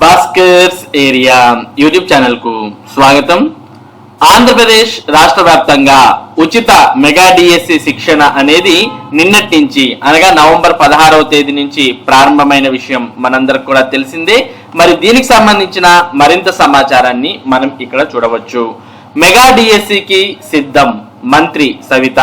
Bhaskar's area YouTube ఛానల్కు స్వాగతం. ఆంధ్రప్రదేశ్ రాష్ట్ర వ్యాప్తంగా ఉచిత మెగా డిఎస్సి శిక్షణ అనేది నిన్నటి నుంచి అనగా నవంబర్ పదహారవ తేదీ నుంచి ప్రారంభమైన విషయం మనందరికి కూడా తెలిసిందే. మరి దీనికి సంబంధించిన మరింత సమాచారాన్ని మనం ఇక్కడ చూడవచ్చు. మెగా డిఎస్సికి సిద్ధం మంత్రి సవిత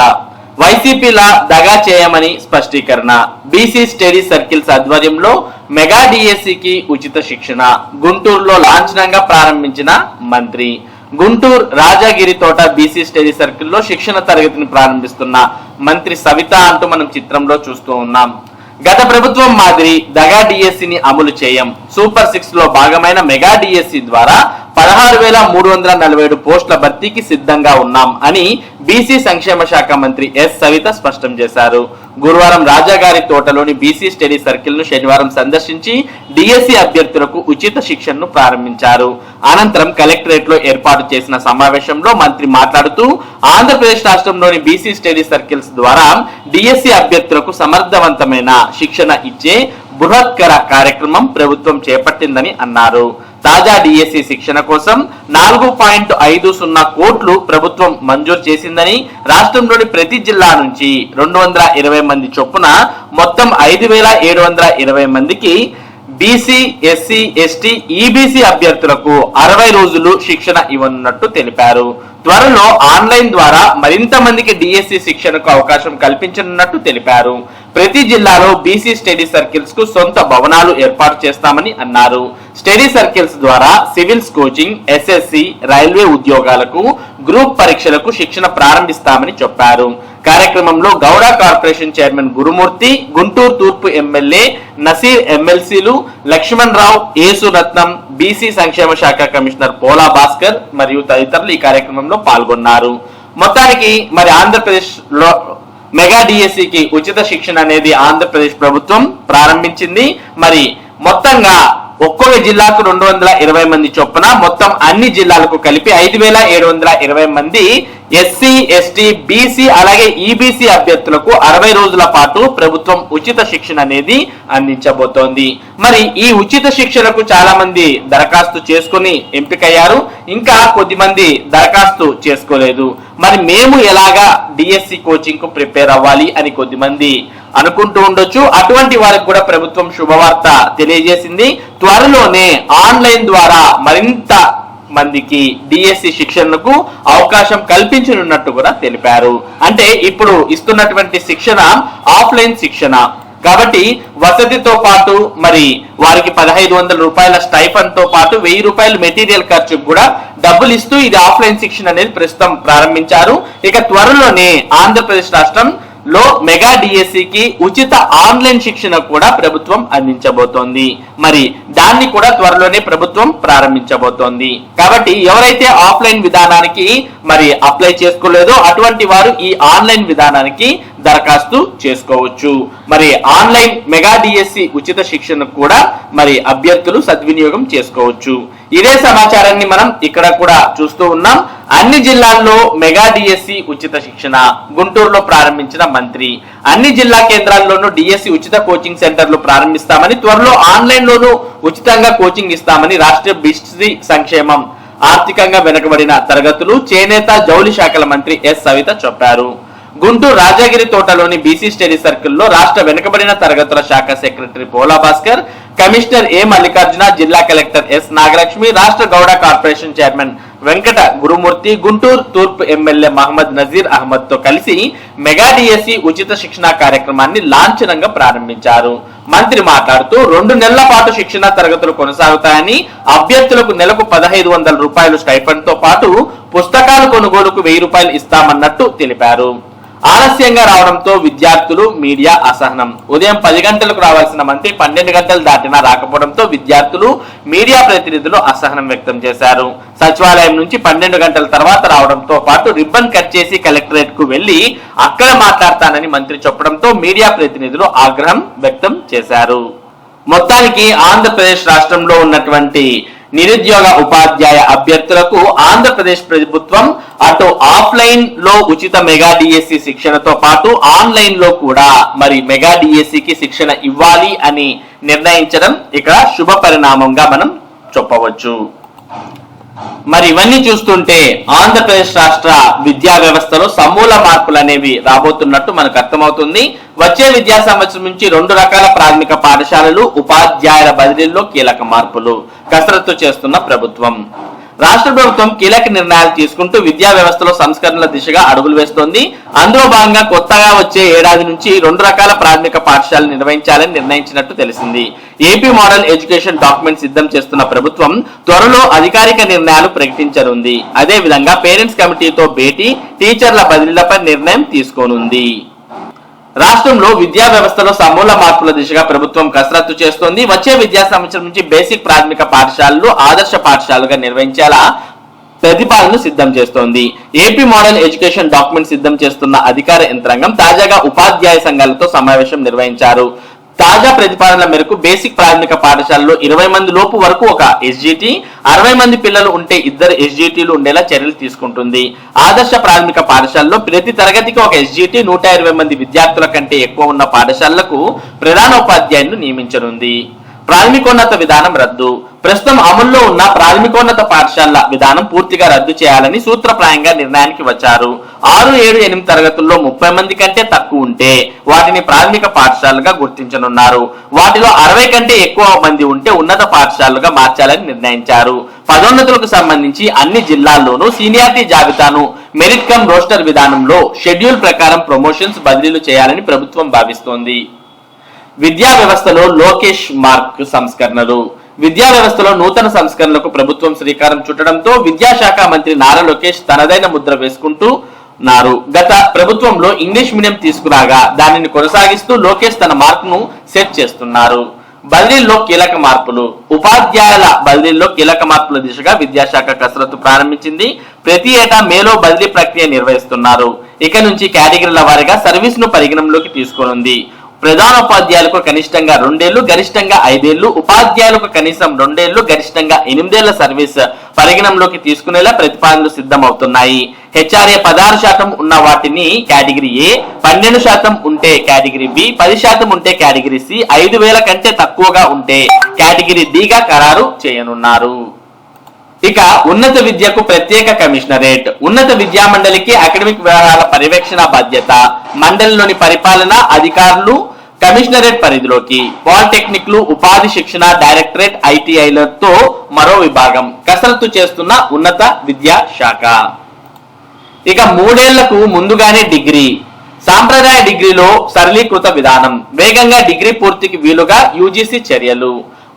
వైసీపీలా దగా చేయమని స్పష్టీకరణ. బీసీ స్టడీ సర్కిల్స్ ఆధ్వర్యంలో మెగా డిఎస్సికి ఉచిత శిక్షణ. గుంటూరులో లాంఛనంగా ప్రారంభించిన మంత్రి. గుంటూరు రాజాగిరి తోట బీసీ స్టడీ సర్కిల్లో శిక్షణ తరగతిని ప్రారంభిస్తున్న మంత్రి సవిత అంటూ మనం చిత్రంలో చూస్తూ ఉన్నాం. గత ప్రభుత్వం మాదిరి దగా డిఎస్సిని అమలు చేయం. సూపర్ సిక్స్లో భాగమైన మెగా డిఎస్సి ద్వారా పదహారు వేల మూడు వందల నలభై ఏడు పోస్టుల భర్తీకి సిద్ధంగా ఉన్నాం అని బీసీ సంక్షేమ శాఖ మంత్రి ఎస్ సవిత స్పష్టం చేశారు. గురువారం రాజాగారి తోటలోని బీసీ స్టడీ సర్కిల్ను శనివారం సందర్శించి డిఎస్సి అభ్యర్థులకు ఉచిత శిక్షణను ప్రారంభించారు. అనంతరం కలెక్టరేట్లో ఏర్పాటు చేసిన సమావేశంలో మంత్రి మాట్లాడుతూ ఆంధ్రప్రదేశ్ రాష్ట్రంలోని బీసీ స్టడీ సర్కిల్స్ ద్వారా డిఎస్సి అభ్యర్థులకు సమర్థవంతమైన శిక్షణ ఇచ్చే బృహత్కర కార్యక్రమం ప్రభుత్వం చేపట్టిందని అన్నారు. తాజా డిఎస్సి శిక్షణ కోసం నాలుగు పాయింట్ ఐదు సున్నా కోట్లు ప్రభుత్వం మంజూరు చేసిందని రాష్ట్రంలోని ప్రతి జిల్లా నుంచి రెండు వందల ఇరవై మంది చొప్పున మొత్తం ఐదు వేల ఏడు వందల ఇరవై మందికి బీసీ ఎస్సీ ఎస్టీ ఈబీసీ అభ్యర్థులకు అరవై రోజులు శిక్షణ ఇవ్వనున్నట్టు తెలిపారు. త్వరలో ఆన్లైన్ ద్వారా మరింత మందికి డిఎస్సి శిక్షణకు అవకాశం కల్పించనున్నట్టు తెలిపారు. ప్రతి జిల్లాలో బీసీ స్టడీ సర్కిల్స్కు సొంత భవనాలు ఏర్పాటు చేస్తామని అన్నారు. స్టడీ సర్కిల్స్ ద్వారా సివిల్స్ కోచింగ్ ఎస్ఎస్సి రైల్వే ఉద్యోగాలకు గ్రూప్ పరీక్షలకు శిక్షణ ప్రారంభిస్తామని చెప్పారు. కార్యక్రమంలో గౌడ కార్పొరేషన్ చైర్మన్ గురుమూర్తి గుంటూరు తూర్పు ఎమ్మెల్యే నసీర్ ఎమ్మెల్సీలు లక్ష్మణ్ రావు ఏసురత్నం బీసీ సంక్షేమ శాఖ కమిషనర్ పోలా భాస్కర్ మరియు తదితరులు ఈ కార్యక్రమంలో పాల్గొన్నారు. మొత్తానికి మరి ఆంధ్రప్రదేశ్లో మెగా డిఎస్సికి ఉచిత శిక్షణ అనేది ఆంధ్రప్రదేశ్ ప్రభుత్వం ప్రారంభించింది. మరి మొత్తంగా ఒక్కొక్క జిల్లాకు రెండు వందల ఇరవై మంది చొప్పున మొత్తం అన్ని జిల్లాలకు కలిపి ఐదు వేల ఏడు వందల ఇరవై మంది ఎస్సీ ఎస్టీ బీసీ అలాగే ఈబీసీ అభ్యర్థులకు అరవై రోజుల పాటు ప్రభుత్వం ఉచిత శిక్షణ అనేది అందించబోతోంది. మరి ఈ ఉచిత శిక్షణకు చాలా మంది దరఖాస్తు చేసుకుని ఎంపికయ్యారు. ఇంకా కొద్ది మంది దరఖాస్తు చేసుకోలేదు. మరి మేము ఎలాగా డిఎస్సి కోచింగ్కు ప్రిపేర్ అవ్వాలి అని కొద్ది మంది అనుకుంటూ ఉండొచ్చు. అటువంటి వారికి కూడా ప్రభుత్వం శుభవార్త తెలియజేసింది. త్వరలోనే ఆన్లైన్ ద్వారా మరింత మందికి డిఎస్సి శిక్షణకు అవకాశం కల్పించనున్నట్టు కూడా తెలిపారు. అంటే ఇప్పుడు ఇస్తున్నటువంటి శిక్షణ ఆఫ్లైన్ శిక్షణ. కాబట్టి వసతితో పాటు మరి వారికి పదహైదు వందల రూపాయల స్టైఫన్తో పాటు వెయ్యి రూపాయల మెటీరియల్ ఖర్చుకు కూడా డబ్బులు ఇస్తూ ఇది ఆఫ్లైన్ శిక్షణ అనేది ప్రస్తుతం ప్రారంభించారు. ఇక త్వరలోనే ఆంధ్రప్రదేశ్ రాష్ట్రం లో మెగా డిఎస్సికి ఉచిత ఆన్లైన్ శిక్షణ కూడా ప్రభుత్వం అందించబోతోంది. మరి దాన్ని కూడా త్వరలోనే ప్రభుత్వం ప్రారంభించబోతోంది. కాబట్టి ఎవరైతే ఆఫ్లైన్ విధానానికి మరి అప్లై చేసుకోలేదో అటువంటి వారు ఈ ఆన్లైన్ విధానానికి దరఖాస్తు చేసుకోవచ్చు. మరి ఆన్లైన్ మెగా డిఎస్సి ఉచిత శిక్షణ కూడా మరి అభ్యర్థులు సద్వినియోగం చేసుకోవచ్చు. ఇదే సమాచారాన్ని మనం ఇక్కడ కూడా చూస్తూ ఉన్నాం. అన్ని జిల్లాల్లో మెగా డిఎస్సి ఉచిత శిక్షణ గుంటూరులో ప్రారంభించిన మంత్రి. అన్ని జిల్లా కేంద్రాల్లోనూ డిఎస్సి ఉచిత కోచింగ్ సెంటర్లు ప్రారంభిస్తామని త్వరలో ఆన్లైన్ లోనూ ఉచితంగా కోచింగ్ ఇస్తామని రాష్ట్ర బిస్ట్రీ సంక్షేమం ఆర్థికంగా వెనుకబడిన తరగతులు చేనేత జౌలి శాఖల మంత్రి ఎస్. సవిత చెప్పారు. గుంటూరు రాజాగిరి తోటలోని బీసీ స్టడీ సర్కిల్లో రాష్ట్ర వెనుకబడిన తరగతుల శాఖ సెక్రటరీ పోలా భాస్కర్ కమిషనర్ ఏ మల్లికార్జున జిల్లా కలెక్టర్ ఎస్ నాగలక్ష్మి రాష్ట్ర గౌడ కార్పొరేషన్ చైర్మన్ వెంకట గురుమూర్తి గుంటూరు తూర్పు ఎమ్మెల్యే మహమ్మద్ నజీర్ అహ్మద్తో కలిసి మెగా డిఎస్సి ఉచిత శిక్షణ కార్యక్రమాన్ని లాంఛనంగా ప్రారంభించారు. మంత్రి మాట్లాడుతూ రెండు నెలల పాటు శిక్షణ తరగతులు కొనసాగుతాయని అభ్యర్థులకు నెలకు పదహైదు వందల రూపాయలు స్టైఫండ్తో పాటు పుస్తకాలు కొనుగోలుకు వెయ్యి రూపాయలు ఇస్తామన్నట్టు తెలిపారు. ఆలస్యంగా రావడంతో విద్యార్థులు మీడియా అసహనం. ఉదయం పది గంటలకు రావాల్సిన మంత్రి పన్నెండు గంటలు దాటినా రాకపోవడంతో విద్యార్థులు మీడియా ప్రతినిధులు అసహనం వ్యక్తం చేశారు. సచివాలయం నుంచి పన్నెండు గంటల తర్వాత రావడంతో పాటు రిబ్బన్ కట్ చేసి కలెక్టరేట్కు వెళ్ళి అక్కడ మాట్లాడతానని మంత్రి చెప్పడంతో మీడియా ప్రతినిధులు ఆగ్రహం వ్యక్తం చేశారు. మొత్తానికి ఆంధ్రప్రదేశ్ రాష్ట్రంలో ఉన్నటువంటి నిరుద్యోగ ఉపాధ్యాయ అభ్యర్థులకు ఆంధ్రప్రదేశ్ ప్రభుత్వం అటు ఆఫ్లైన్లో ఉచిత మెగా డిఎస్సి శిక్షణతో పాటు ఆన్లైన్లో కూడా మరి మెగా డిఎస్సికి శిక్షణ ఇవ్వాలి అని నిర్ణయించడం ఇక్కడ శుభ పరిణామంగా మనం చెప్పవచ్చు. మరి ఇవన్నీ చూస్తుంటే ఆంధ్రప్రదేశ్ రాష్ట్ర విద్యా వ్యవస్థలో సమూల మార్పులు అనేవి రాబోతున్నట్టు మనకు అర్థమవుతుంది. వచ్చే విద్యా సంవత్సరం నుంచి రెండు రకాల ప్రాథమిక పాఠశాలలు ఉపాధ్యాయుల బదిలీల్లో కీలక మార్పులు కసరత్తు చేస్తున్న ప్రభుత్వం. రాష్ట్ర ప్రభుత్వం కీలక నిర్ణయాలు తీసుకుంటూ విద్యా వ్యవస్థలో సంస్కరణల దిశగా అడుగులు వేస్తోంది. అందులో భాగంగా కొత్తగా వచ్చే ఏడాది నుంచి రెండు రకాల ప్రాథమిక పాఠశాలలు నిర్వహించాలని నిర్ణయించినట్టు తెలిసింది. ఏపీ మోడల్ ఎడ్యుకేషన్ డాక్యుమెంట్ సిద్ధం చేస్తున్న ప్రభుత్వం త్వరలో అధికారిక నిర్ణయాలు ప్రకటించనుంది. అదే విధంగా పేరెంట్స్ కమిటీతో భేటీ టీచర్ల బదిలీలపై నిర్ణయం తీసుకోనుంది. రాష్ట్రంలో విద్యా వ్యవస్థలో సమూల మార్పుల దిశగా ప్రభుత్వం కసరత్తు చేస్తోంది. వచ్చే విద్యా సంవత్సరం నుంచి బేసిక్ ప్రాథమిక పాఠశాలలు ఆదర్శ పాఠశాలలుగా నిర్వహించేలా ప్రతిపాదనలు సిద్ధం చేస్తోంది. ఏపీ మోడల్ ఎడ్యుకేషన్ డాక్యుమెంట్ సిద్ధం చేస్తున్న అధికార యంత్రాంగం తాజాగా ఉపాధ్యాయ సంఘాలతో సమావేశం నిర్వహించారు. తాజా ప్రతిపాదనల మేరకు బేసిక్ ప్రాథమిక పాఠశాలలో ఇరవై మంది లోపు వరకు ఒక ఎస్జిటి అరవై మంది పిల్లలు ఉంటే ఇద్దరు ఎస్జిటిలు ఉండేలా చర్యలు తీసుకుంటుంది. ఆదర్శ ప్రాథమిక పాఠశాలలో ప్రతి తరగతికి ఒక ఎస్జిటి నూట ఇరవై మంది విద్యార్థుల కంటే ఎక్కువ ఉన్న పాఠశాలలకు ప్రధానోపాధ్యాయులను నియమించనుంది. ప్రాథమికోన్నత విధానం రద్దు. ప్రస్తుతం అమల్లో ఉన్న ప్రాథమికోన్నత పాఠశాలల విధానం పూర్తిగా రద్దు చేయాలని సూత్రప్రాయంగా నిర్ణయానికి వచ్చారు. ఆరు ఏడు ఎనిమిది తరగతుల్లో ముప్పై మంది కంటే తక్కువ ఉంటే వాటిని ప్రాథమిక పాఠశాలగా గుర్తించనున్నారు. వాటిలో అరవై కంటే ఎక్కువ మంది ఉంటే ఉన్నత పాఠశాలలుగా మార్చాలని నిర్ణయించారు. పదోన్నతులకు సంబంధించి అన్ని జిల్లాల్లోనూ సీనియారిటీ జాబితాను మెరిట్ కమ్ రోస్టర్ విధానంలో షెడ్యూల్ ప్రకారం ప్రమోషన్స్ బదిలీలు చేయాలని ప్రభుత్వం భావిస్తోంది. విద్యా వ్యవస్థలో లోకేష్ మార్క్ సంస్కరణలు. విద్యా వ్యవస్థలో నూతన సంస్కరణలకు ప్రభుత్వం శ్రీకారం చుట్టడంతో విద్యాశాఖ మంత్రి నారా లోకేష్ తనదైన ముద్ర వేసుకుంటూ నారు గత ప్రభుత్వంలో ఇంగ్లీష్ మీడియం తీసుకురాగా దానిని కొనసాగిస్తూ లోకేష్ తన మార్కును సెట్ చేస్తున్నారు. బదిలీల్లో కీలక మార్పులు. ఉపాధ్యాయుల బదిలీల్లో కీలక మార్పుల దిశగా విద్యాశాఖ కసరత్తు ప్రారంభించింది. ప్రతి ఏటా మేలో బదిలీ ప్రక్రియ నిర్వహిస్తున్నారు. ఇక నుంచి కేటగిరీల వారీగా సర్వీస్ను పరిగణంలోకి తీసుకోనుంది. ప్రధానోపాధ్యాయులకు కనిష్టంగా రెండేళ్ళు గరిష్టంగా ఐదేళ్ళు ఉపాధ్యాయులకు కనీసం రెండేళ్ళు గరిష్టంగా ఎనిమిదేళ్ళ సర్వీస్ పరిగణంలోకి తీసుకునేలా ప్రతిపాదనలు సిద్ధమవుతున్నాయి. హెచ్ఆర్ఏ పదహారు శాతం ఉన్న వాటిని కేటగిరీ ఏ పన్నెండు శాతం ఉంటే కేటగిరీ బి పది శాతం ఉంటే కేటగిరీ సి ఐదు వేల కంటే తక్కువగా ఉంటే కేటగిరీ డిగా ఖరారు చేయనున్నారు. ఇక ఉన్నత విద్యకు ప్రత్యేక కమిషనరేట్. ఉన్నత విద్యా మండలికి అకాడమిక్ వ్యవహారాల పర్యవేక్షణ బాధ్యత. మండలిలోని పరిపాలన అధికారులు కమిషనరేట్ పరిధిలోకి పాలిటెక్నిక్లు ఉపాధి శిక్షణ డైరెక్టరేట్ ఐటీఐలతో మరో విభాగం కసరత్తు చేస్తున్న ఉన్నత విద్యా శాఖ. ఇక మూడేళ్ళకు ముందుగానే డిగ్రీ. సాంప్రదాయ డిగ్రీలో సరళీకృత విధానం. వేగంగా డిగ్రీ పూర్తికి వీలుగా యూజీసీ చర్యలు.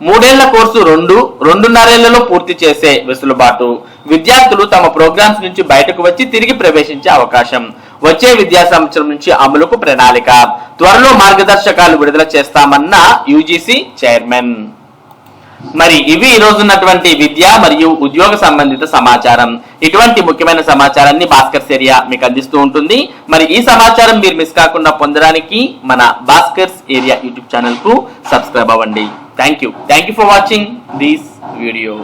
మూడేళ్ళ కోర్సు రెండు రెండున్నరేళ్ళలో పూర్తి చేసే వెసులుబాటు. విద్యార్థులు తమ ప్రోగ్రామ్స్ నుంచి బయటకు వచ్చి తిరిగి ప్రవేశించే అవకాశం. వచ్చే విద్యా సంవత్సరం నుంచి అమలుకు ప్రణాళిక. త్వరలో మార్గదర్శకాలు విడుదల చేస్తామన్న యూజీసీ చైర్మన్. మరి ఇవి ఈ రోజున్నటువంటి విద్య మరియు ఉద్యోగ సంబంధిత సమాచారం. ఇటువంటి ముఖ్యమైన సమాచారాన్ని భాస్కర్స్ ఏరియా మీకు అందిస్తూ ఉంటుంది. మరి ఈ సమాచారం మీరు మిస్ కాకుండా పొందడానికి మన భాస్కర్స్ ఏరియా యూట్యూబ్ ఛానల్కు సబ్స్క్రైబ్ అవ్వండి. Thank you thank you for watching this video.